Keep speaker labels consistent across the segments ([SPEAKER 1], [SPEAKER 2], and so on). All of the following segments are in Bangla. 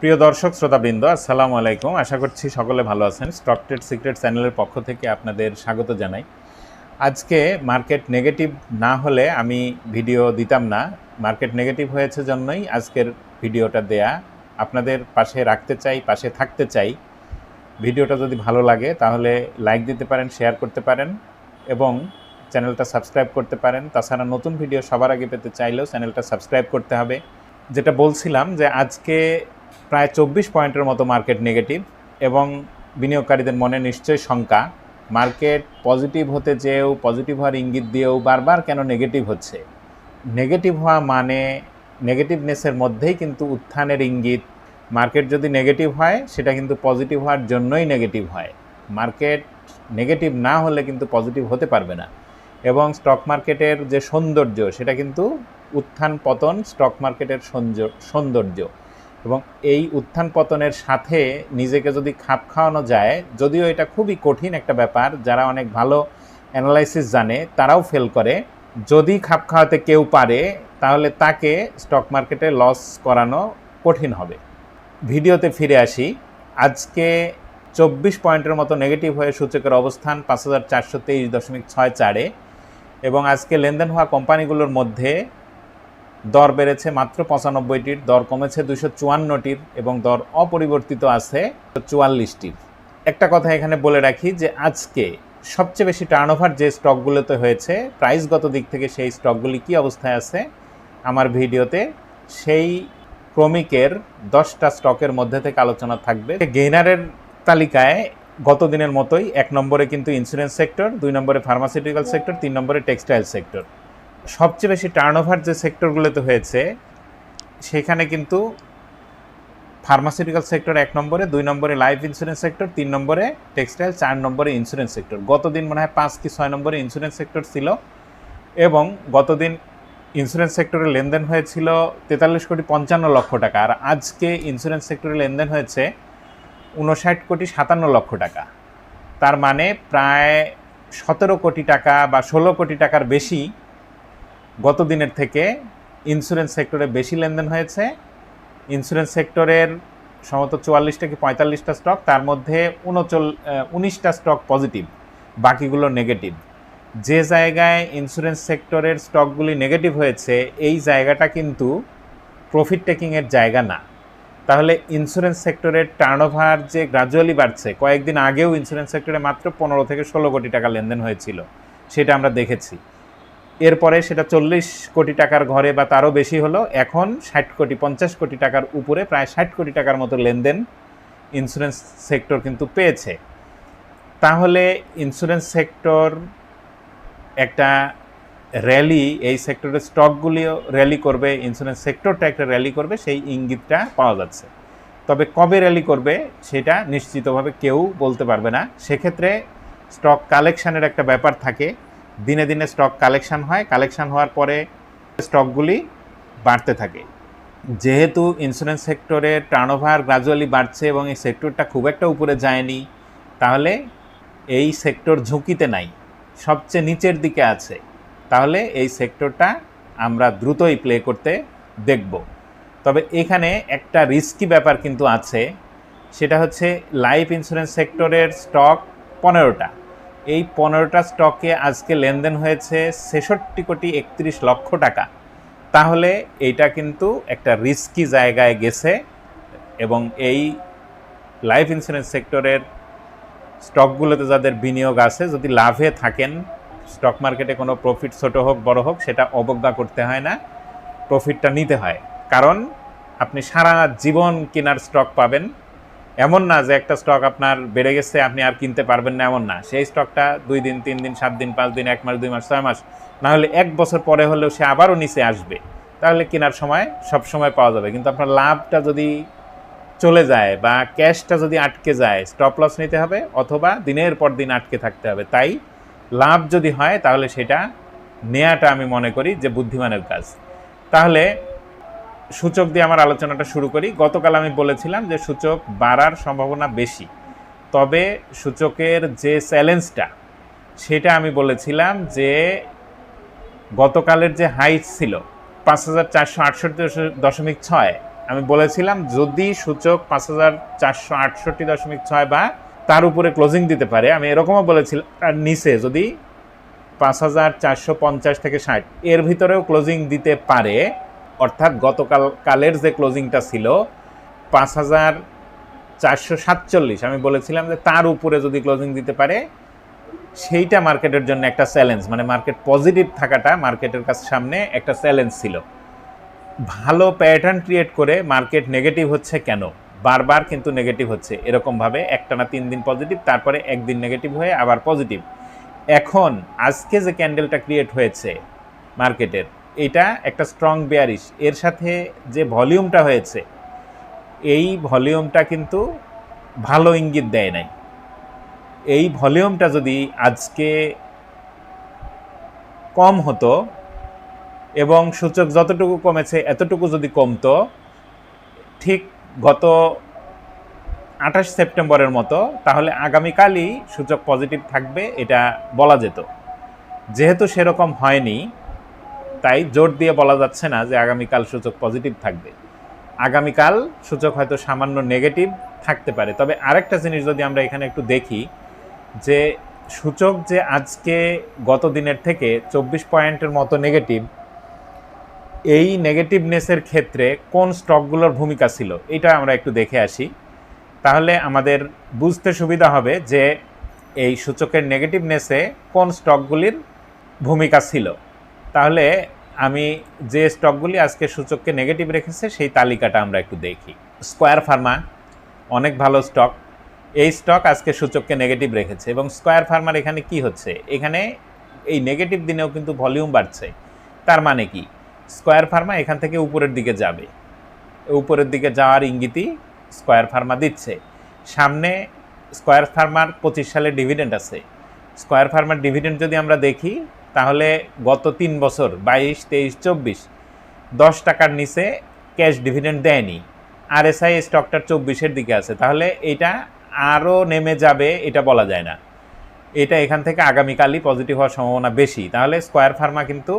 [SPEAKER 1] প্রিয় দর্শক, শ্রোতাবৃন্দ, আসসালামু আলাইকুম। আশা করছি সকলে ভালো আছেন। স্টক ট্রেড সিক্রেট চ্যানেলের পক্ষ থেকে আপনাদের স্বাগত জানাই। আজকে মার্কেট নেগেটিভ না হলে আমি ভিডিও দিতাম না। মার্কেট নেগেটিভ হয়েছে জন্যই আজকের ভিডিওটা দেয়া আপনাদের পাশে রাখতে চাই, পাশে থাকতে চাই। ভিডিওটা যদি ভালো লাগে তাহলে লাইক দিতে পারেন শেয়ার করতে পারেন এবং চ্যানেলটা সাবস্ক্রাইব করতে পারেন। তাছাড়া নতুন ভিডিও সবার আগে পেতে চাইলেও চ্যানেলটা সাবস্ক্রাইব করতে হবে। যেটা বলছিলাম যে আজকে প্রায় চব্বিশ পয়েন্টের মতো মার্কেট নেগেটিভ এবং বিনিয়োগকারীদের মনে নিশ্চয়ই শঙ্কা। মার্কেট পজিটিভ হতে যেও পজিটিভ হওয়ার ইঙ্গিত দিয়েও বারবার কেন নেগেটিভ হচ্ছে? নেগেটিভ হওয়া মানে নেগেটিভনেসের মধ্যেই কিন্তু উত্থানের ইঙ্গিত। মার্কেট যদি নেগেটিভ হয়, সেটা কিন্তু পজিটিভ হওয়ার জন্যই নেগেটিভ হয়। মার্কেট নেগেটিভ না হলে কিন্তু পজিটিভ হতে পারবে না। এবং স্টক মার্কেটের যে সৌন্দর্য, সেটা কিন্তু উত্থান পতন স্টক মার্কেটের সৌন্দর্য। এবং এই উত্থান পতনের সাথে নিজেকে যদি খাপ খাওয়ানো যায়, যদিও এটা খুবই কঠিন একটা ব্যাপার, যারা অনেক ভালো অ্যানালাইসিস জানে, তারাও ফেল করে। যদি খাপ খাওয়াতে কেউ পারে, তাহলে তাকে স্টক মার্কেটে লস করানো কঠিন হবে। ভিডিওতে ফিরে আসি। আজকে চব্বিশ পয়েন্টের মতো নেগেটিভ হয়ে সূচকের অবস্থান পাঁচ হাজার চারশো তেইশ দশমিক ছয় চারে এবং আজকে লেনদেন হওয়া কোম্পানিগুলোর মধ্যে দর বেড়েছে মাত্র পঁচানব্বইটির, দর কমেছে দুশো চুয়ান্নটির এবং দর অপরিবর্তিত আছে চুয়াল্লিশটির। একটা কথা এখানে বলে রাখি যে আজকে সবচেয়ে বেশি টার্নওভার যে স্টকগুলোতে হয়েছে প্রাইসগত দিক থেকে সেই স্টকগুলি কী অবস্থায় আছে আমার ভিডিওতে, সেই ক্রমিকের দশটা স্টকের মধ্যে থেকে আলোচনা থাকবে। গেইনারের তালিকায় গত দিনের মতোই এক নম্বরে কিন্তু ইন্স্যুরেন্স সেক্টর দুই নম্বরে ফার্মাসিউটিক্যাল সেক্টর তিন নম্বরে টেক্সটাইল সেক্টর সবচেয়ে বেশি টার্নওভার যে সেক্টরগুলোতে হয়েছে, সেখানে কিন্তু ফার্মাসিউটিক্যাল সেক্টর এক নম্বরে, দুই নম্বরে লাইফ ইন্স্যুরেন্স সেক্টর তিন নম্বরে টেক্সটাইল চার নম্বরে ইন্স্যুরেন্স সেক্টর গতদিন মনে হয় পাঁচ কি ছয় নম্বরে ইন্স্যুরেন্স সেক্টর ছিল এবং গতদিন ইন্স্যুরেন্স সেক্টরে লেনদেন হয়েছিল তেতাল্লিশ কোটি পঞ্চান্ন লক্ষ টাকা আর আজকে ইন্স্যুরেন্স সেক্টরে লেনদেন হয়েছে উনষাট কোটি সাতান্ন লক্ষ টাকা। তার মানে প্রায় সতেরো কোটি টাকা বা ষোলো কোটি টাকার বেশি গত দিনের থেকে ইন্স্যুরেন্স সেক্টরে বেশি লেনদেন হয়েছে। ইন্স্যুরেন্স সেক্টরের সম্ভবত চুয়াল্লিশটা কি পঁয়তাল্লিশটা স্টক তার মধ্যে উনচল উনিশটা স্টক পজিটিভ বাকিগুলো নেগেটিভ যে জায়গায় ইন্স্যুরেন্স সেক্টরের স্টকগুলি নেগেটিভ হয়েছে, এই জায়গাটা কিন্তু প্রফিট টেকিংয়ের জায়গা না। তাহলে ইন্স্যুরেন্স সেক্টরের টার্নওভার যে গ্রাজুয়ালি বাড়ছে, কয়েকদিন আগেও ইন্স্যুরেন্স সেক্টরে মাত্র পনেরো থেকে ষোলো কোটি টাকা লেনদেন হয়েছিল, সেটা আমরা দেখেছি। এরপরে সেটা চল্লিশ কোটি টাকার ঘরে বা তারও বেশি হলো, এখন ষাট কোটি, পঞ্চাশ কোটি টাকার উপরে প্রায় ষাট কোটি টাকার মতো লেনদেন ইন্স্যুরেন্স সেক্টর কিন্তু পেয়েছে। তাহলে ইন্স্যুরেন্স সেক্টর একটা র্যালি এই সেক্টরের স্টকগুলিও র্যালি করবে ইন্স্যুরেন্স সেক্টরটা একটা র্যালি করবে, সেই ইঙ্গিতটা পাওয়া যাচ্ছে। তবে কবে র্যালি করবে সেটা নিশ্চিতভাবে কেউ বলতে পারবে না। সেক্ষেত্রে স্টক কালেকশানের একটা ব্যাপার থাকে দিনে দিনে স্টক কালেকশান হয়। কালেকশান হওয়ার পরে স্টকগুলি বাড়তে থাকে। যেহেতু ইন্স্যুরেন্স সেক্টরের টার্নওভার গ্রাজুয়ালি বাড়ছে এবং এই সেক্টরটা খুব একটা উপরে যায়নি, তাহলে এই সেক্টর ঝুঁকিতে নাই। সবচেয়ে নিচের দিকে আছে। তাহলে এই সেক্টরটা আমরা দ্রুতই প্লে করতে দেখব। তবে এখানে একটা রিস্কি ব্যাপার কিন্তু আছে। সেটা হচ্ছে লাইফ ইন্স্যুরেন্স সেক্টরের স্টক পনেরোটা। এই পনেরোটা স্টকে আজকে লেনদেন হয়েছে ছেষট্টি কোটি একত্রিশ লক্ষ টাকা। তাহলে এইটা কিন্তু একটা রিস্কি জায়গায় গেছে এবং এই লাইফ ইন্স্যুরেন্স সেক্টরের স্টকগুলোতে যাদের বিনিয়োগ আছে, যদি লাভে থাকেন স্টক মার্কেটে কোনো প্রফিট ছোট হোক, বড় হোক, সেটা অবজ্ঞা করতে হয় না প্রফিটটা নিতে হয়। কারণ আপনি সারা জীবন কেনার স্টক পাবেন এমন না যে একটা স্টক আপনার বেড়ে গেছে, আপনি আর কিনতে পারবেন না, এমন না। সেই স্টকটা দুই দিন, তিন দিন, সাত দিন, পাঁচ দিন, এক মাস, দুই মাস, ছয় মাস না হলে এক বছর পরে হলেও সে আবারও নিচে আসবে। তাহলে কেনার সময় সব সময় পাওয়া যাবে। কিন্তু আপনার লাভটা যদি চলে যায় বা ক্যাশটা যদি আটকে যায় স্টপ লস নিতে হবে অথবা দিনের পর দিন আটকে থাকতে হবে। তাই লাভ যদি হয়, তাহলে সেটা নেয়াটা আমি মনে করি যে বুদ্ধিমানের কাজ। তাহলে সূচক দিয়ে আমার আলোচনাটা শুরু করি। গতকাল আমি বলেছিলাম যে সূচক বাড়ার সম্ভাবনা বেশি। তবে সূচকের যে চ্যালেঞ্জটা, সেটা আমি বলেছিলাম যে গতকালের যে হাইট ছিল, পাঁচ হাজার চারশো আটষট্টি দশমিক ছয়, আমি বলেছিলাম যদি সূচক পাঁচ হাজার চারশো আটষট্টি দশমিক ছয় বা তার উপরে ক্লোজিং দিতে পারে, আমি এরকমও বলেছিলাম, আর নিচে যদি পাঁচ হাজার চারশো পঞ্চাশ থেকে ষাট, এর ভিতরেও ক্লোজিং দিতে পারে অর্থাৎ গতকাল কালের যে ক্লোজিংটা ছিল, পাঁচ হাজার চারশো সাতচল্লিশ। আমি বলেছিলাম যে তার উপরে যদি ক্লোজিং দিতে পারে, সেইটা মার্কেটের জন্য একটা চ্যালেঞ্জ মানে মার্কেট পজিটিভ থাকাটা মার্কেটের কাছে সামনে একটা চ্যালেঞ্জ ছিল। ভালো প্যাটার্ন ক্রিয়েট করে মার্কেট নেগেটিভ হচ্ছে কেন? বারবার কিন্তু নেগেটিভ হচ্ছে। এরকমভাবে একটানা তিন দিন পজিটিভ তারপরে একদিন নেগেটিভ হয়ে আবার পজিটিভ এখন আজকে যে ক্যান্ডেলটা ক্রিয়েট হয়েছে মার্কেটের এটা একটা স্ট্রং বেয়ারিশ এর সাথে যে ভলিউমটা হয়েছে, এই ভলিউমটা কিন্তু ভালো ইঙ্গিত দেয় নাই। এই ভলিউমটা যদি আজকে কম হতো এবং সূচক যতটুকু কমেছে, এতটুকু যদি কমতো, ঠিক গত আঠাশ সেপ্টেম্বরের মতো, তাহলে আগামীকালই সূচক পজিটিভ থাকবে, এটা বলা যেত। যেহেতু সেরকম হয়নি তাই জোর দিয়ে বলা যাচ্ছে না যে আগামীকাল সূচক পজিটিভ থাকবে। আগামীকাল সূচক হয়তো সামান্য নেগেটিভ থাকতে পারে। তবে আরেকটা জিনিস যদি আমরা এখানে একটু দেখি, যে সূচক যে আজকে গত দিনের থেকে চব্বিশ পয়েন্টের মতো নেগেটিভ, এই নেগেটিভনেসের ক্ষেত্রে কোন স্টকগুলোর ভূমিকা ছিল, এটা আমরা একটু দেখে আসি। তাহলে আমাদের বুঝতে সুবিধা হবে যে এই সূচকের নেগেটিভনেসে কোন স্টকগুলির ভূমিকা ছিল। তাহলে আমি যে স্টকগুলি আজকে সূচককে নেগেটিভ রেখেছে, সেই তালিকাটা আমরা একটু দেখি। স্কোয়ার ফার্মা অনেক ভালো স্টক এই স্টক আজকে সূচককে নেগেটিভ রেখেছে এবং স্কোয়ার ফার্মার এখানে কি হচ্ছে? এখানে এই নেগেটিভ দিনেও কিন্তু ভলিউম বাড়ছে। তার মানে কি? স্কোয়ার ফার্মা এখান থেকে উপরের দিকে যাবে। উপরের দিকে যাওয়ার ইঙ্গিতই স্কোয়ার ফার্মা দিচ্ছে। সামনে স্কোয়ার ফার্মার পঁচিশ সালে ডিভিডেন্ড আছে। স্কোয়ার ফার্মার ডিভিডেন্ড যদি আমরা দেখি তাহলে গত তিন বছর, বাইশ, তেইশ, চব্বিশ, দশ টাকার নিচে ক্যাশ ডিভিডেন্ড দেয়নি। আর এসআই স্টকটার চব্বিশের দিকে আছে। তাহলে এটা আরও নেমে যাবে, এটা বলা যায় না। এটা এখান থেকে আগামীকালই পজিটিভ হওয়ার সম্ভাবনা বেশি। তাহলে স্কোয়ার ফার্মা কিন্তু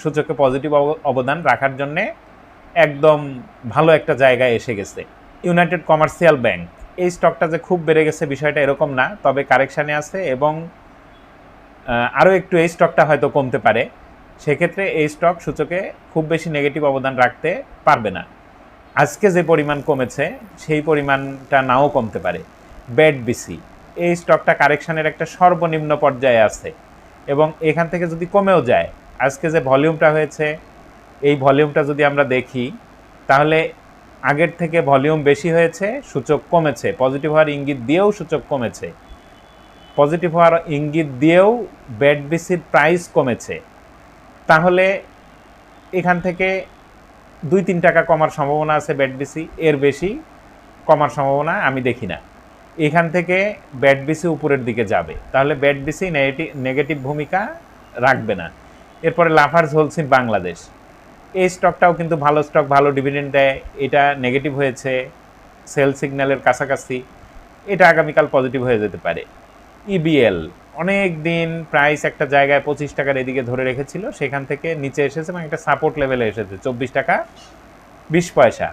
[SPEAKER 1] সূচকে পজিটিভ অবদান রাখার জন্যে একদম ভালো একটা জায়গায় এসে গেছে। ইউনাইটেড কমার্শিয়াল ব্যাংক এই স্টকটা যে খুব বেড়ে গেছে বিষয়টা এরকম না, তবে কারেকশানে আছে এবং আরও একটু এই স্টকটা হয়তো কমতে পারে। সেক্ষেত্রে এই স্টক সূচকে খুব বেশি নেগেটিভ অবদান রাখতে পারবে না। আজকে যে পরিমাণ কমেছে, সেই পরিমাণটা নাও কমতে পারে। ব্যাড বিসি এই স্টকটা কারেকশানের একটা সর্বনিম্ন পর্যায়ে আছে। এবং এখান থেকে যদি কমেও যায়, আজকে যে ভলিউমটা হয়েছে, এই ভলিউমটা যদি আমরা দেখি, তাহলে আগের থেকে ভলিউম বেশি হয়েছে, সূচক কমেছে। পজিটিভ হওয়ার ইঙ্গিত দিয়েও সূচক কমেছে। পজিটিভ হওয়ার ইঙ্গিত দিয়েও ব্যাড বিসির প্রাইস কমেছে। তাহলে এখান থেকে দুই তিন টাকা কমার সম্ভাবনা আছে ব্যাড বিসি, এর বেশি কমার সম্ভাবনা আমি দেখি না। এখান থেকে ব্যাড বিসি উপরের দিকে যাবে। তাহলে ব্যাড বিসি নেগেটিভ নেগেটিভ ভূমিকা রাখবে না। এরপরে লাফার্স হোলসিন বাংলাদেশ। এই স্টকটাও কিন্তু ভালো স্টক, ভালো ডিভিডেন্ড দেয়। এটা নেগেটিভ হয়েছে, সেল সিগন্যালের কাছাকাছি। এটা আগামীকাল পজিটিভ হয়ে যেতে পারে। ইবিএল অনেক দিন প্রাইস একটা জায়গায় পঁচিশ টাকার এদিকে ধরে রেখেছিল, সেখান থেকে নিচে এসেছে এবং একটা সাপোর্ট লেভেলে এসেছে, চব্বিশ টাকা বিশ পয়সা।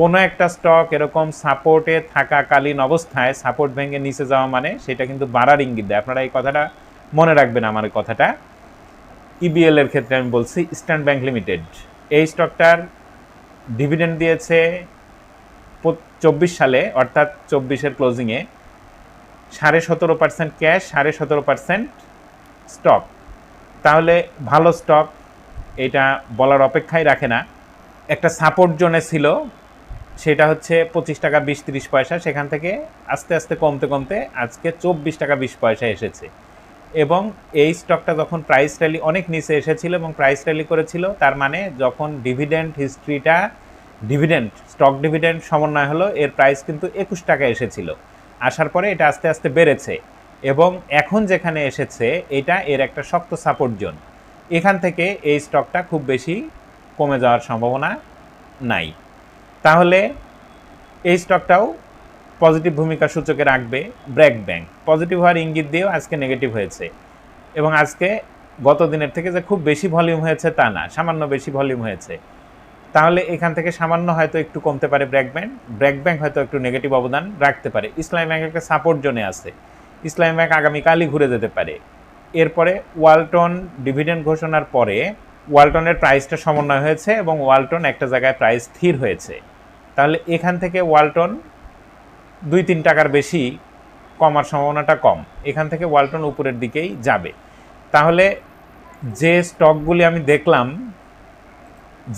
[SPEAKER 1] কোনো একটা স্টক এরকম সাপোর্টে থাকাকালীন অবস্থায় সাপোর্ট ভেঙে নিচে যাওয়া মানে সেটা কিন্তু বাড়ার ইঙ্গিত দেয়। আপনারা এই কথাটা মনে রাখবেন আমার কথাটা। ইবিএল এর ক্ষেত্রে আমি বলছি ইস্টার্ন ব্যাংক লিমিটেড এই স্টকটার ডিভিডেন্ড দিয়েছে চব্বিশ সালে, অর্থাৎ চব্বিশের ক্লোজিংয়ে সাড়ে সতেরো পার্সেন্ট ক্যাশ সাড়ে সতেরো পার্সেন্ট স্টক তাহলে ভালো স্টক এটা বলার অপেক্ষাই রাখে না। একটা সাপোর্ট জোনে ছিল, সেটা হচ্ছে পঁচিশ টাকা বিশ তিরিশ পয়সা, সেখান থেকে আস্তে আস্তে কমতে কমতে আজকে চব্বিশ টাকা বিশ পয়সা এসেছে। এবং এই স্টকটা যখন প্রাইস র্যালি অনেক নিচে এসেছিল এবং প্রাইস র্যালি করেছিল, তার মানে যখন ডিভিডেন্ড হিস্ট্রিটা ডিভিডেন্ড স্টক ডিভিডেন্ড সমন্বয় হলো, এর প্রাইস কিন্তু একুশ টাকা এসেছিল। আসার পরে এটা আস্তে আস্তে বেড়েছে এবং এখন যেখানে এসেছে, এটা এর একটা শক্ত সাপোর্ট জোন এখান থেকে এই স্টকটা খুব বেশি কমে যাওয়ার সম্ভাবনা নাই। তাহলে এই স্টকটাও পজিটিভ ভূমিকা সূচকে রাখবে ব্র্যাক ব্যাংক পজিটিভ হওয়ার ইঙ্গিত দিয়েও আজকে নেগেটিভ হয়েছে এবং আজকে গত দিনের থেকে যে খুব বেশি ভলিউম হয়েছে তা না, সামান্য বেশি ভলিউম হয়েছে। তাহলে এখান থেকে সামান্য হয়তো একটু কমতে পারে ব্র্যাক ব্যাংক। ব্র্যাক ব্যাংক হয়তো একটু নেগেটিভ অবদান রাখতে পারে। ইসলামী ব্যাংক একটা সাপোর্ট জোনে আছে। ইসলামী ব্যাংক আগামীকালই ঘুরে যেতে পারে। এরপরে ওয়ালটন ডিভিডেন্ড ঘোষণার পরে ওয়ালটনের প্রাইসটা সমন্বয় হয়েছে এবং ওয়ালটন একটা জায়গায় প্রাইস স্থির হয়েছে। তাহলে এখান থেকে ওয়ালটন দুই তিন টাকার বেশি কমার সম্ভাবনাটা কম। এখান থেকে ওয়ালটন উপরের দিকেই যাবে। তাহলে যে স্টকগুলি আমি দেখলাম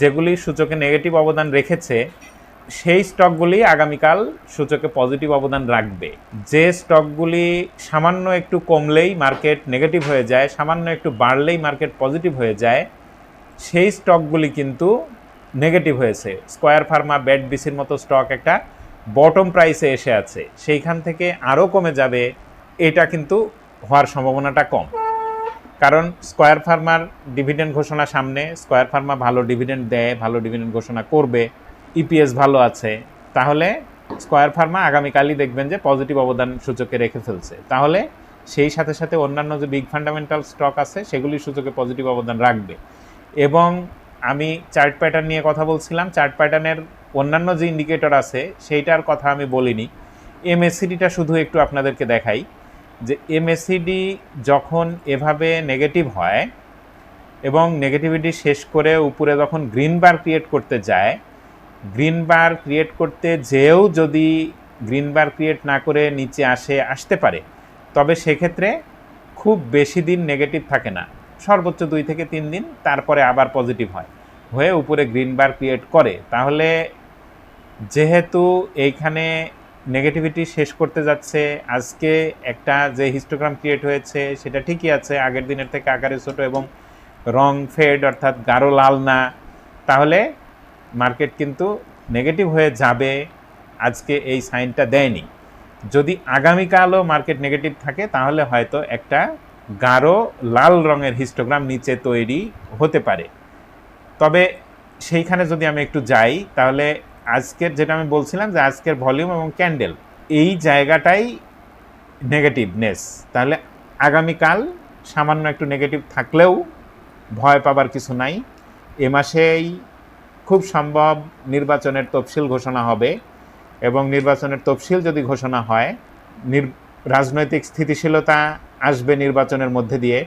[SPEAKER 1] যেগুলি সূচকে নেগেটিভ অবদান রেখেছে, সেই স্টকগুলি আগামীকাল সূচকে পজিটিভ অবদান রাখবে। যে স্টকগুলি সামান্য একটু কমলেই মার্কেট নেগেটিভ হয়ে যায়, সামান্য একটু বাড়লেই মার্কেট পজিটিভ হয়ে যায়, সেই স্টকগুলি কিন্তু নেগেটিভ হয়েছে। স্কোয়ার ফার্মা ব্যাট বিসির মতো স্টক একটা বটম প্রাইসে এসে আছে। সেইখান থেকে আরও কমে যাবে, এটা কিন্তু হওয়ার সম্ভাবনাটা কম। কারণ স্কোয়ার ফার্মার ডিভিডেন্ড ঘোষণা সামনে, স্কোয়ার ফার্মা ভালো ডিভিডেন্ড দেয়, ভালো ডিভিডেন্ড ঘোষণা করবে ইপিএস ভালো আছে, তাহলে স্কোয়ার ফার্মা আগামীকালই দেখবেন যে পজিটিভ অবদান সূচকে রেখে ফেলছে। তাহলে সেই সাথে সাথে অন্যান্য যে বিগ ফান্ডামেন্টাল স্টক আছে, সেগুলি সূচকে পজিটিভ অবদান রাখবে। এবং আমি চার্ট প্যাটার্ন নিয়ে কথা বলছিলাম চার্ট প্যাটার্নের অন্যান্য যে ইন্ডিকেটর আছে, সেইটার কথা আমি বলিনি। এমএসসিডিটা শুধু একটু আপনাদেরকে দেখাই। যে এমএসসিডি যখন এভাবে নেগেটিভ হয় এবং নেগেটিভিটি শেষ করে উপরে যখন গ্রিন বার ক্রিয়েট করতে যায় গ্রিন বার ক্রিয়েট করতে যেও যদি গ্রিন বার ক্রিয়েট না করে নিচে আসে, আসতে পারে। তবে সেক্ষেত্রে খুব বেশি দিন নেগেটিভ থাকে না। সর্বোচ্চ দুই থেকে তিন দিন, তারপরে আবার পজিটিভ হয়। হয়ে উপরে গ্রিন বার ক্রিয়েট করে। তাহলে যেহেতু এইখানে নেগেটিভিটি শেষ করতে যাচ্ছে। আজকে একটা যে হিস্টোগ্রাম ক্রিয়েট হয়েছে, সেটা ঠিকই আছে, আগের দিনের থেকে আকারে ছোট এবং রং ফেড অর্থাৎ গাঢ় লাল না। তাহলে মার্কেট কিন্তু নেগেটিভ হয়ে যাবে, আজকে এই সাইনটা দেয়নি। যদি আগামীকালও মার্কেট নেগেটিভ থাকে, তাহলে হয়তো একটা গাঢ় লাল রঙের হিস্টোগ্রাম নিচে তৈরি হতে পারে। তবে সেইখানে যদি আমি একটু যাই, তাহলে আজকের যেটা আমি বলছিলাম যে আজকের ভলিউম এবং ক্যান্ডেল, এই জায়গাটাই নেগেটিভনেস। তাহলে আগামীকাল সামান্য একটু নেগেটিভ থাকলেও ভয় পাবার কিছু নাই। এ মাসেই খুব সম্ভব নির্বাচনের তফসিল ঘোষণা হবে এবং নির্বাচনের তফসিল যদি ঘোষণা হয় রাজনৈতিক স্থিতিশীলতা আসবে নির্বাচনের মধ্যে দিয়ে।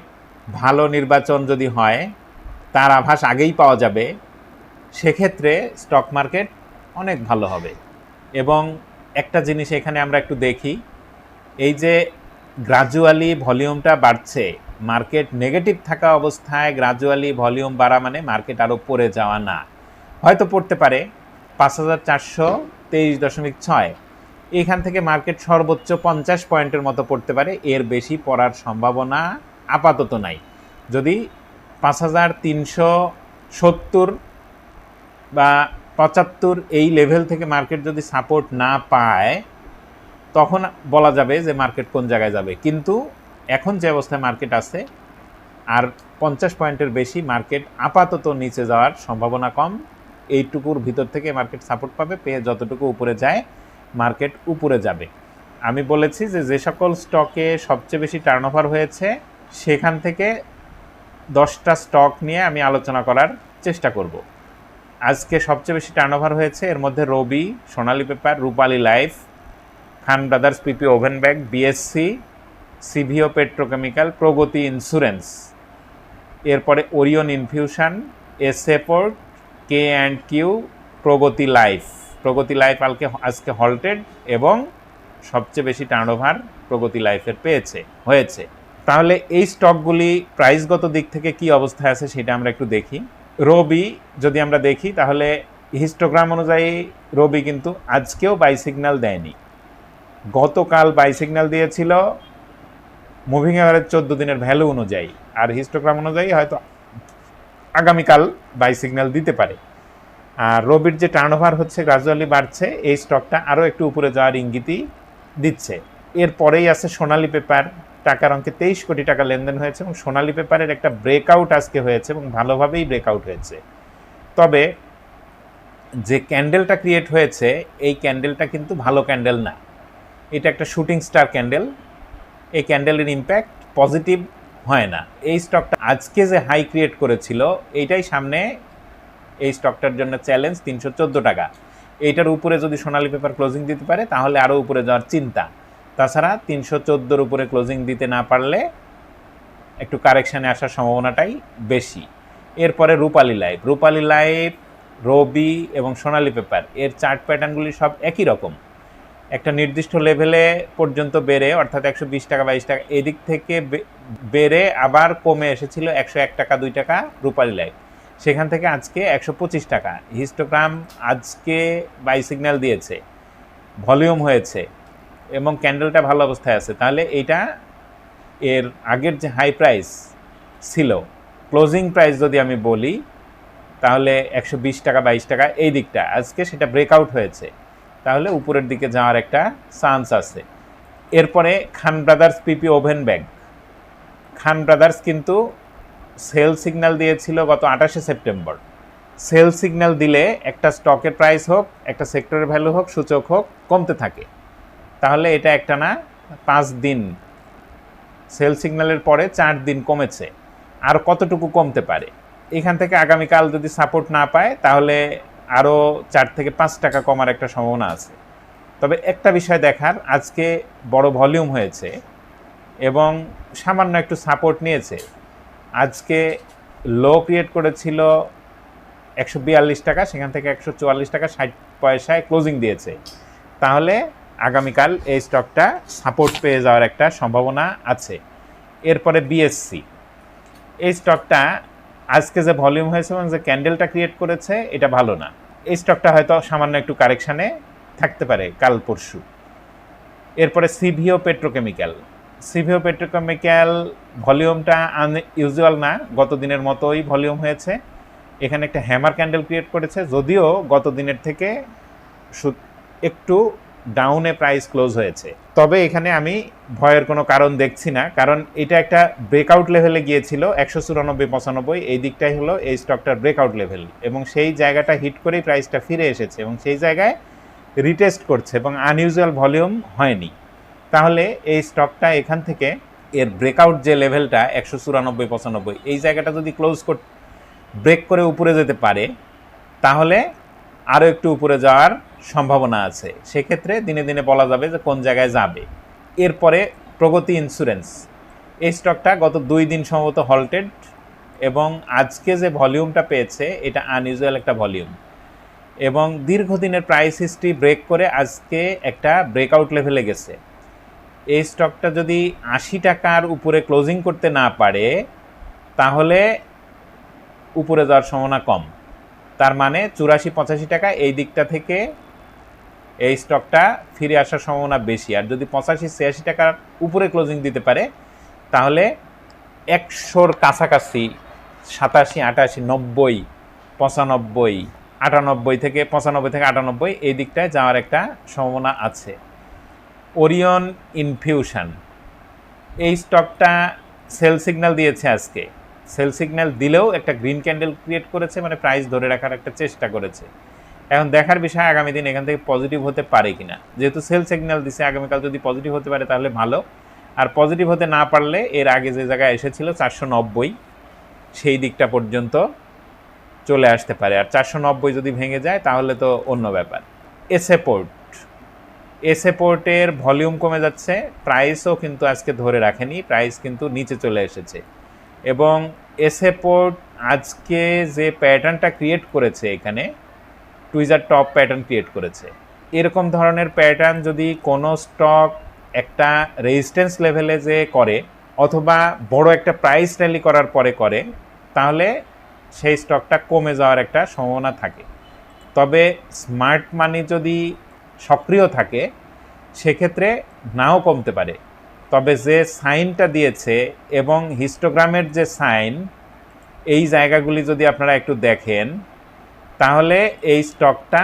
[SPEAKER 1] ভালো নির্বাচন যদি হয়, তার আভাস আগেই পাওয়া যাবে। সেক্ষেত্রে স্টক মার্কেট অনেক ভালো হবে। এবং একটা জিনিস এখানে আমরা একটু দেখি, এই যে গ্রাজুয়ালি ভলিউমটা বাড়ছে মার্কেট নেগেটিভ থাকা অবস্থায় গ্রাজুয়ালি ভলিউম বাড়া মানে মার্কেট আরও পড়ে যাওয়া না। হয়তো পড়তে পারে, পাঁচ হাজার চারশো তেইশ দশমিক ছয়। এখান থেকে মার্কেট সর্বোচ্চ পঞ্চাশ পয়েন্টের মতো পড়তে পারে, এর বেশি পড়ার সম্ভাবনা আপাতত নাই। যদি পাঁচ হাজার তিনশো সত্তর বা পঁচাত্তর এই লেভেল থেকে মার্কেট যদি সাপোর্ট না পায়, তখন বলা যাবে যে মার্কেট কোন জায়গায় যাবে। কিন্তু এখন যে অবস্থায় মার্কেট আছে, আর পঞ্চাশ পয়েন্টের বেশি মার্কেট আপাতত নিচে যাওয়ার সম্ভাবনা কম। এইটুকুর ভিতর থেকে মার্কেট সাপোর্ট পাবে, পেয়ে যতটুকু উপরে যায় মার্কেট উপরে যাবে। আমি বলেছি যে যে সকল স্টকে সবচেয়ে বেশি টার্নওভার হয়েছে, সেখান থেকে দশটা স্টক নিয়ে আমি আলোচনা করার চেষ্টা করব। আজকে সবচেয়ে বেশি টার্নওভার হয়েছে, এর মধ্যে Robi, Sonali paper Rupali life Khan brothers PP woven bag BSC CVO petrochemical Progoti insurance এরপরে Orion infusion এসেপোর্ট K and Q Progoti life Progoti life আলকে আজকে হল্টেড এবং সবচেয়ে বেশি টার্নওভার প্রগতি লাইফের পেয়েছে, হয়েছে। তাহলে এই স্টকগুলি প্রাইসগত দিক থেকে কি অবস্থায় আছে সেটা আমরা একটু দেখি। রবি যদি আমরা দেখি, তাহলে হিস্টোগ্রাম অনুযায়ী রবি কিন্তু আজকেও বাই সিগন্যাল দেয়নি। গতকাল বাই সিগন্যাল দিয়েছিল মুভিং অ্যাভারেজ চোদ্দ দিনের ভ্যালু অনুযায়ী। আর হিস্টোগ্রাম অনুযায়ী হয়তো আগামীকাল বাই সিগন্যাল দিতে পারে। আর রবির যে টার্নওভার হচ্ছে গ্রাজুয়ালি বাড়ছে, এই স্টকটা আরও একটু উপরে যাওয়ার ইঙ্গিতই দিচ্ছে। এরপরেই আছে সোনালি পেপার টাকার অঙ্কে তেইশ কোটি টাকা লেনদেন হয়েছে এবং সোনালী পেপারের একটা ব্রেকআউট আজকে হয়েছে এবং ভালোভাবেই ব্রেকআউট হয়েছে। তবে যে ক্যান্ডেলটা ক্রিয়েট হয়েছে, এই ক্যান্ডেলটা কিন্তু ভালো ক্যান্ডেল না। এটা একটা শুটিং স্টার ক্যান্ডেল এই ক্যান্ডেলের ইম্প্যাক্ট পজিটিভ হয় না। এই স্টকটা আজকে যে হাই ক্রিয়েট করেছিল, এইটাই সামনে এই স্টকটার জন্য চ্যালেঞ্জ তিনশো চোদ্দ টাকা। এইটার উপরে যদি সোনালী পেপার ক্লোজিং দিতে পারে, তাহলে আরও উপরে যাওয়ার চিন্তা। তাছাড়া তিনশো চোদ্দোর উপরে ক্লোজিং দিতে না পারলে একটু কারেকশানে আসার সম্ভাবনাটাই বেশি। এরপরে রূপালী লাইফ রূপালী লাইফ রবি এবং সোনালী পেপার এর চার্ট প্যাটার্নগুলি সব একই রকম। একটা নির্দিষ্ট লেভেলে পর্যন্ত বেড়ে, অর্থাৎ একশো বিশ টাকা, বাইশ টাকা, এদিক থেকে বেড়ে আবার কমে এসেছিল একশো এক টাকা, দুই টাকা রূপালী লাইফ সেখান থেকে আজকে একশো পঁচিশ টাকা। হিস্টোগ্রাম আজকে বাই সিগন্যাল দিয়েছে। ভলিউম হয়েছে। এবং ক্যান্ডেলটা ভালো অবস্থায় আছে। তাহলে এইটা এর আগের যে হাই প্রাইস ছিল ক্লোজিং প্রাইস যদি আমি বলি, তাহলে একশো বিশ টাকা, বাইশ টাকা, এই দিকটা। আজকে সেটা ব্রেকআউট হয়েছে। তাহলে উপরের দিকে যাওয়ার একটা চান্স আছে। এরপরে Khan brothers PP woven bag. Khan brothers কিন্তু সেল সিগন্যাল দিয়েছিল গত আঠাশে সেপ্টেম্বর। সেল সিগন্যাল দিলে একটা স্টকের প্রাইস হোক, একটা সেক্টরের ভ্যালু হোক, সূচক হোক, কমতে থাকে। তাহলে এটা একটা না, পাঁচ দিন। সেল সিগন্যালের পরে চার দিন কমেছে, আর কতটুকু কমতে পারে? এখান থেকে আগামীকাল যদি সাপোর্ট না পায়, তাহলে আরও চার থেকে পাঁচ টাকা কমার একটা সম্ভাবনা আছে। তবে একটা বিষয় দেখার, আজকে বড় ভলিউম হয়েছে এবং সামান্য একটু সাপোর্ট নিয়েছে। আজকে লো ক্রিয়েট করেছিল একশো বিয়াল্লিশ টাকা, সেখান থেকে একশো চুয়াল্লিশ টাকা, ষাট পয়সায় ক্লোজিং দিয়েছে। তাহলে আগামীকাল এই স্টকটা সাপোর্ট পেয়ে যাওয়ার একটা সম্ভাবনা আছে। এরপরে বিএসসি এই স্টকটা আজকে যে ভলিউম হয়েছে এবং যে ক্যান্ডেলটা ক্রিয়েট করেছে, এটা ভালো না। এই স্টকটা হয়তো সামান্য একটু কারেকশানে থাকতে পারে কাল পরশু। এরপরে সিভিও পেট্রোকেমিক্যাল সিভিও পেট্রোকেমিক্যাল ভলিউমটা আন ইউজুয়াল না গত দিনের মতোই ভলিউম হয়েছে। এখানে একটা হ্যামার ক্যান্ডেল ক্রিয়েট করেছে, যদিও গত দিনের থেকে একটু ডাউনে প্রাইস ক্লোজ হয়েছে। তবে এখানে আমি ভয়ের কোনো কারণ দেখছি না, কারণ এটা একটা ব্রেকআউট লেভেলে গিয়েছিল, একশো চুরানব্বই, পঁচানব্বই, এই দিকটাই হলো এই স্টকটার ব্রেকআউট লেভেল এবং সেই জায়গাটা হিট করেই প্রাইসটা ফিরে এসেছে এবং সেই জায়গায় রিটেস্ট করছে এবং আনইউজুয়াল ভলিউম হয়নি। তাহলে এই স্টকটা এখান থেকে এর ব্রেকআউট যে লেভেলটা একশো চুরানব্বই, পঁচানব্বই, এই জায়গাটা যদি ক্লোজ কর ব্রেক করে উপরে যেতে পারে, তাহলে আরও একটু উপরে যাওয়ার সম্ভাবনা আছে। সেক্ষেত্রে দিনে দিনে বলা যাবে যে কোন জায়গায় যাবে। এরপরে প্রগতি ইন্স্যুরেন্স এই স্টকটা গত দুই দিন সম্ভবত হল্টেড এবং আজকে যে ভলিউমটা পেয়েছে, এটা আনইউজুয়াল একটা ভলিউম এবং দীর্ঘদিনের প্রাইস হিস্ট্রি ব্রেক করে আজকে একটা ব্রেকআউট লেভেলে গেছে। এই স্টকটা যদি আশি টাকার উপরে ক্লোজিং করতে না পারে, তাহলে উপরে যাওয়ার সম্ভাবনা কম। তার মানে চুরাশি পঁচাশি টাকা এই দিকটা থেকে এই স্টকটা ফিরে আসার সম্ভাবনা বেশি। আর যদি পঁচাশি, ছিয়াশি টাকার উপরে ক্লোজিং দিতে পারে, তাহলে একশোর কাছাকাছি সাতাশি, আটাশি, নব্বই, পঁচানব্বই, আটানব্বই থেকে পঁচানব্বই থেকে আটানব্বই এই দিকটায় যাওয়ার একটা সম্ভাবনা আছে। ওরিয়ন ইনফিউশন এই স্টকটা সেল সিগন্যাল দিয়েছে আজকে। সেল সিগন্যাল দিলেও একটা গ্রিন ক্যান্ডেল ক্রিয়েট করেছে মানে প্রাইস ধরে রাখার একটা চেষ্টা করেছে। এখন দেখার বিষয় আগামী দিন এখান থেকে পজিটিভ হতে পারে কিনা। যেহেতু সেল সিগন্যাল দিছে, আগামীকাল যদি পজিটিভ হতে পারে তাহলে ভালো। আর পজিটিভ হতে না পারলে এর আগে যে জায়গায় এসেছিল চারশো নব্বই, সেই দিকটা পর্যন্ত চলে আসতে পারে। আর চারশো নব্বই যদি ভেঙে যায়, তাহলে তো অন্য ব্যাপার। এসে পোর্ট এসে পোর্টের ভলিউম কমে যাচ্ছে প্রাইসও কিন্তু আজকে ধরে রাখেনি প্রাইস কিন্তু নিচে চলে এসেছে। এবং এসে পোর্ট আজকে যে প্যাটার্নটা ক্রিয়েট করেছে এখানে টুইজার টপ প্যাটার্ন ক্রিয়েট করেছে। এরকম ধরনের প্যাটার্ন যদি কোনো স্টক একটা রেজিস্ট্যান্স লেভেলে যে করে, অথবা বড় একটা প্রাইস র্যালি করার পরে করে, তাহলে সেই স্টকটা কমে যাওয়ার একটা সম্ভাবনা থাকে। তবে স্মার্ট মানি যদি সক্রিয় থাকে, সেক্ষেত্রে নাও কমতে পারে। তবে যে সাইনটা দিয়েছে এবং হিস্টোগ্রামের যে সাইন এই জায়গাগুলি যদি আপনারা একটু দেখেন তাহলে এই স্টকটা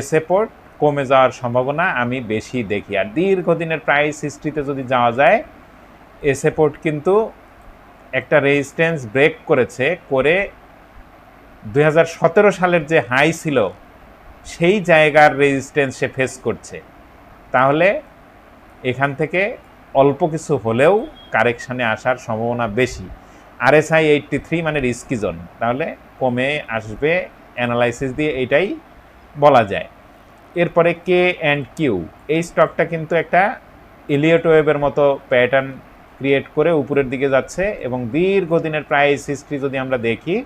[SPEAKER 1] এসেপোর্ট কমে যাওয়ার সম্ভাবনা আমি বেশি দেখি। আর দীর্ঘদিনের প্রাইস হিস্ট্রিতে যদি যাওয়া যায় এসেপোর্ট কিন্তু একটা রেজিস্ট্যান্স ব্রেক করেছে, করে দু হাজার সতেরো সালের যে হাই ছিল, সেই জায়গার রেজিস্ট্যান্স সে ফেস করছে। তাহলে এখান থেকে অল্প কিছু হলেও কারেকশানে আসার সম্ভাবনা বেশি। আরএসআই এইটটি থ্রি মানে রিস্কি জোন তাহলে কমে আসবে অ্যানালাইসিস দিয়ে এটাই বলা যায়। এরপরে কে অ্যান্ড কিউ এই স্টকটা কিন্তু একটা ইলিয়ট ওয়েবের মতো প্যাটার্ন ক্রিয়েট করে উপরের দিকে যাচ্ছে এবং দীর্ঘদিনের প্রাইস হিস্ট্রি যদি আমরা দেখি,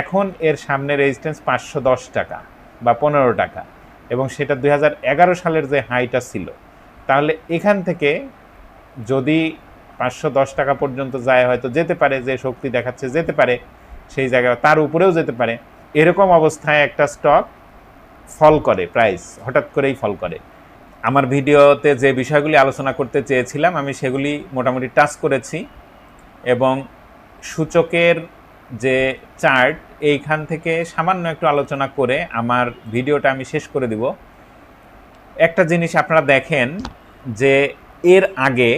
[SPEAKER 1] এখন এর সামনে রেজিস্ট্যান্স পাঁচশো দশ টাকা বা পনেরো টাকা এবং সেটা দু হাজার এগারো সালের যে হাইটা ছিল। তাহলে এখান থেকে যদি পাঁচশো দশ টাকা পর্যন্ত যায়, হয়তো যেতে পারে, যে শক্তি দেখাচ্ছে যেতে পারে সেই জায়গায় তার উপরেও যেতে পারে। এরকম অবস্থায় একটা স্টক ফল করে প্রাইস হঠাৎ করেই ফল করে। আমার ভিডিওতে যে বিষয়গুলি আলোচনা করতে চেয়েছিলাম, আমি সেগুলি মোটামুটি টাচ করেছি এবং সূচকের যে চার্ট এইখান থেকে সামান্য একটু আলোচনা করে আমার ভিডিওটা আমি শেষ করে দিব। একটা জিনিস আপনারা দেখেন যে এর আগে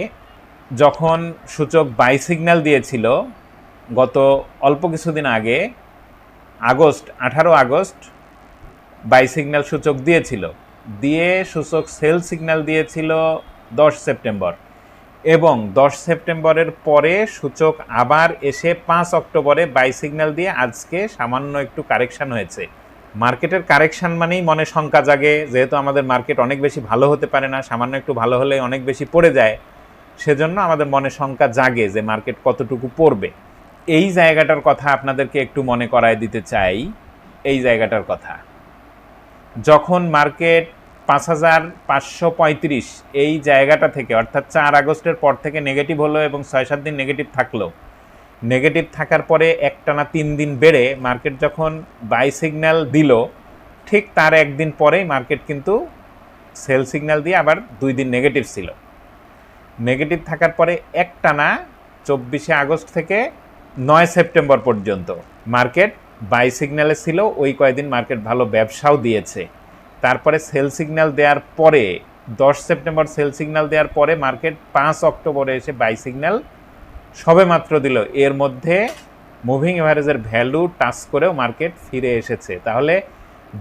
[SPEAKER 1] যখন সূচক বাই সিগন্যাল দিয়েছিল গত অল্প কিছুদিন আগে, আগস্ট, আঠারো আগস্ট বাই সিগন্যাল সূচক দিয়েছিল। দিয়ে সূচক সেল সিগন্যাল দিয়েছিল দশ সেপ্টেম্বর। এবং দশ সেপ্টেম্বরের পরে সূচক আবার এসে পাঁচ অক্টোবরে বাই সিগন্যাল দিয়ে আজকে সামান্য একটু কারেকশান হয়েছে। মার্কেটের কারেকশন মানেই মনে শঙ্কা জাগে, যেহেতু আমাদের মার্কেট অনেক বেশি ভালো হতে পারে না, সামান্য একটু ভালো হলে অনেক বেশি পড়ে যায়। সেজন্য আমাদের মনে শঙ্কা জাগে যে মার্কেট কতটুকু পড়বে। এই জায়গাটার কথা আপনাদেরকে একটু মনে করায় দিতে চাই, এই জায়গাটার কথা। যখন মার্কেট পাঁচ হাজার পাঁচশো পঁয়ত্রিশ এই জায়গাটা থেকে, অর্থাৎ চার আগস্টের পর থেকে নেগেটিভ হলো এবং ছয় সাত দিন নেগেটিভ থাকল নেগেটিভ থাকার পরে একটানা তিন দিন বেড়ে মার্কেট যখন বাই সিগন্যাল দিল, ঠিক তার একদিন পরেই মার্কেট কিন্তু সেল সিগন্যাল দিয়ে আবার দুই দিন নেগেটিভ ছিল। নেগেটিভ থাকার পরে একটানা চব্বিশে আগস্ট থেকে নয় সেপ্টেম্বর পর্যন্ত। মার্কেট বাই সিগন্যালে ছিল, ওই কয়েকদিন মার্কেট ভালো ব্যবসাও দিয়েছে। তারপরে সেল সিগন্যাল দেওয়ার পরে, দশ সেপ্টেম্বর সেল সিগন্যাল দেওয়ার পরে মার্কেট পাঁচ অক্টোবরে এসে বাই সিগন্যাল সবে মাত্র দিল। এর মধ্যে মুভিং এভারেজের ভ্যালু টাচ করেও মার্কেট ফিরে এসেছে। তাহলে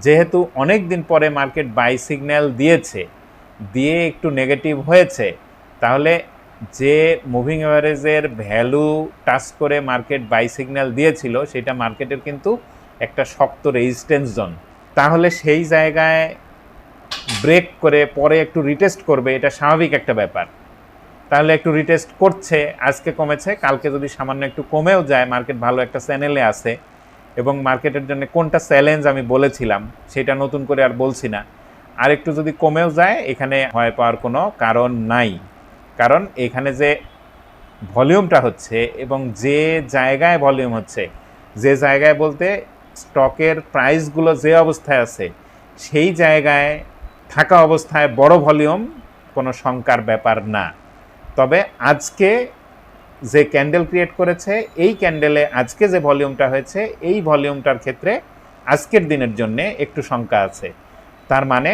[SPEAKER 1] যেহেতু অনেক দিন পরে মার্কেট বাই সিগন্যাল দিয়েছে, দিয়ে একটু নেগেটিভ হয়েছে, তাহলে যে মুভিং অ্যাভারেজের ভ্যালু টাচ করে মার্কেট বাই সিগন্যাল দিয়েছিল, সেটা মার্কেটের কিন্তু একটা শক্ত রেজিস্ট্যান্স জোন তাহলে সেই জায়গায় ব্রেক করে পরে একটু রিটেস্ট করবে, এটা স্বাভাবিক একটা ব্যাপার। তাহলে একটু রিটেস্ট করছে, আজকে কমেছে, কালকে যদি সামান্য একটু কমেও যায় মার্কেট ভালো একটা চ্যানেলে আছে, এবং মার্কেটের জন্য কোনটা চ্যালেঞ্জ আমি বলেছিলাম, সেটা নতুন করে আর বলছি না। আর একটু যদি কমেও যায়, এখানে ভয় পাওয়ার কোনো কারণ নাই। কারণ এখানে যে ভলিউমটা হচ্ছে এবং যে জায়গায় ভলিউম হচ্ছে, যে জায়গায় বলতে স্টকের প্রাইসগুলো যে অবস্থায় আছে, সেই জায়গায় থাকা অবস্থায় বড় ভলিউম কোনো শঙ্কার ব্যাপার না। তবে আজকে যে ক্যান্ডেল ক্রিয়েট করেছে, এই ক্যান্ডেলে আজকে যে ভলিউমটা হয়েছে, এই ভলিউমটার ক্ষেত্রে আজকের দিনের জন্যে একটু শঙ্কা আছে। তার মানে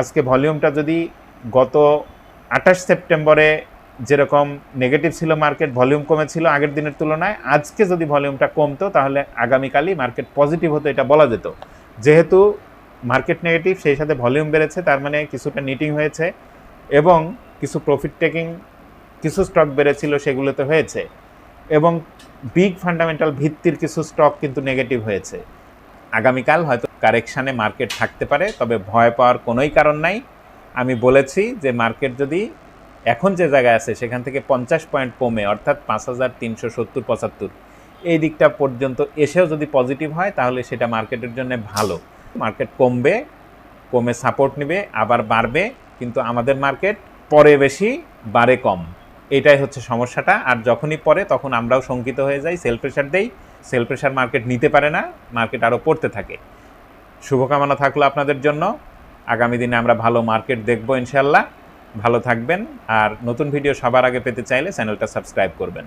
[SPEAKER 1] আজকে ভলিউমটা যদি গত আঠাশ সেপ্টেম্বরে যেরকম নেগেটিভ ছিল মার্কেট ভলিউম কমেছিল আগের দিনের তুলনায়, আজকে যদি ভলিউমটা কমতো তাহলে আগামীকালই মার্কেট পজিটিভ হতো এটা বলা যেত। যেহেতু মার্কেট নেগেটিভ সেই সাথে ভলিউম বেড়েছে, তার মানে কিছুটা নিটিং হয়েছে এবং কিছু প্রফিট টেকিং কিছু স্টক বেড়েছিল, সেগুলোতে হয়েছে এবং বিগ ফান্ডামেন্টাল ভিত্তির কিছু স্টক কিন্তু নেগেটিভ হয়েছে। আগামীকাল হয়তো কারেকশানে মার্কেট থাকতে পারে, তবে ভয় পাওয়ার কোনোই কারণ নাই। আমি বলেছি যে মার্কেট যদি এখন যে জায়গায় আছে, সেখান থেকে পঞ্চাশ পয়েন্ট কমে, অর্থাৎ পাঁচ হাজার তিনশো সত্তর, পঁচাত্তর, এই দিকটা পর্যন্ত এসেও যদি পজিটিভ হয়, তাহলে সেটা মার্কেটের জন্য ভালো। মার্কেট কমবে, কমে সাপোর্ট নেবে, আবার বাড়বে, কিন্তু আমাদের মার্কেট পরে বেশি, বাড়ে কম। এটাই হচ্ছে সমস্যাটা, আর যখনই পরে তখন আমরাও শঙ্কিত হয়ে যাই সেল প্রেশার দেই সেল প্রেশার মার্কেট নিতে পারে না মার্কেট আরও পড়তে থাকে। শুভকামনা থাকল আপনাদের জন্য। আগামী দিনে আমরা ভালো মার্কেট দেখব ইনশাল্লাহ ভালো থাকবেন আর নতুন ভিডিও সবার আগে পেতে চাইলে চ্যানেলটা সাবস্ক্রাইব করবেন।